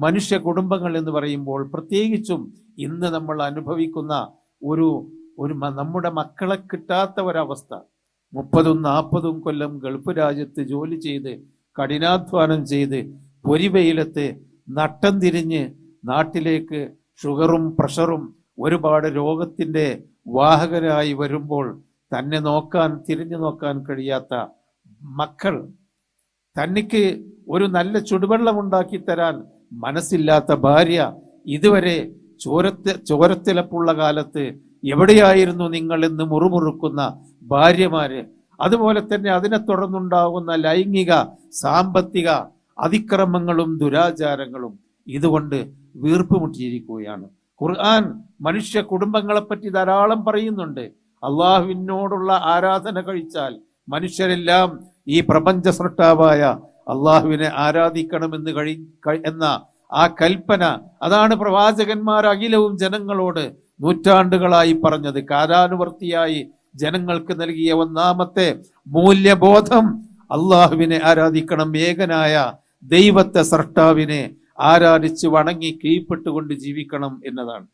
മനുഷ്യ കുടുംബങ്ങൾ എന്ന് പറയുമ്പോൾ പ്രത്യേകിച്ചും ഇന്ന് നമ്മൾ അനുഭവിക്കുന്ന ഒരു ഒരു നമ്മുടെ മക്കളെ കിട്ടാത്ത ഒരവസ്ഥ. മുപ്പതും നാൽപ്പതും കൊല്ലം ഗൾഫ് രാജ്യത്ത് ജോലി ചെയ്ത് കഠിനാധ്വാനം ചെയ്ത് പൊരിവെയിലത്ത് നട്ടം തിരിഞ്ഞ് നാട്ടിലേക്ക് ഷുഗറും പ്രഷറും ഒരുപാട് രോഗത്തിന്റെ വാഹകരായി വരുമ്പോൾ തന്നെ നോക്കാൻ തിരിഞ്ഞു നോക്കാൻ കഴിയാത്ത മക്കൾ. തനിക്ക് ഒരു നല്ല ചുടുവെള്ളം ഉണ്ടാക്കി തരാൻ മനസ്സില്ലാത്ത ഭാര്യ ഇതുവരെ ചോരത്തെ ചോരത്തിലപ്പുള്ള കാലത്ത് എവിടെയായിരുന്നു നിങ്ങൾ എന്ന് മുറുമുറുക്കുന്ന ഭാര്യമാര്? അതുപോലെ തന്നെ അതിനെ തുടർന്നുണ്ടാകുന്ന ലൈംഗിക സാമ്പത്തിക അതിക്രമങ്ങളും ദുരാചാരങ്ങളും ഇതുകൊണ്ട് വീർപ്പുമുട്ടിയിരിക്കുകയാണ്. ഖുർആൻ മനുഷ്യ കുടുംബങ്ങളെപ്പറ്റി ധാരാളം പറയുന്നുണ്ട്. അള്ളാഹുവിനോടുള്ള ആരാധന കഴിച്ചാൽ മനുഷ്യരെല്ലാം ഈ പ്രപഞ്ച സൃഷ്ടാവായ അള്ളാഹുവിനെ ആരാധിക്കണമെന്ന് കഴി എന്ന ആ കൽപ്പന അതാണ് പ്രവാചകന്മാർ അഖിലവും ജനങ്ങളോട് നൂറ്റാണ്ടുകളായി പറഞ്ഞത്. കാലാനുവർത്തിയായി ജനങ്ങൾക്ക് നൽകിയ ഒന്നാമത്തെ മൂല്യബോധം അള്ളാഹുവിനെ ആരാധിക്കണം. ഏകനായ ദൈവത്തെ സൃഷ്ടാവിനെ ആരാധിച്ച് വണങ്ങി കീഴ്പ്പെട്ടുകൊണ്ട് ജീവിക്കണം എന്നതാണ്.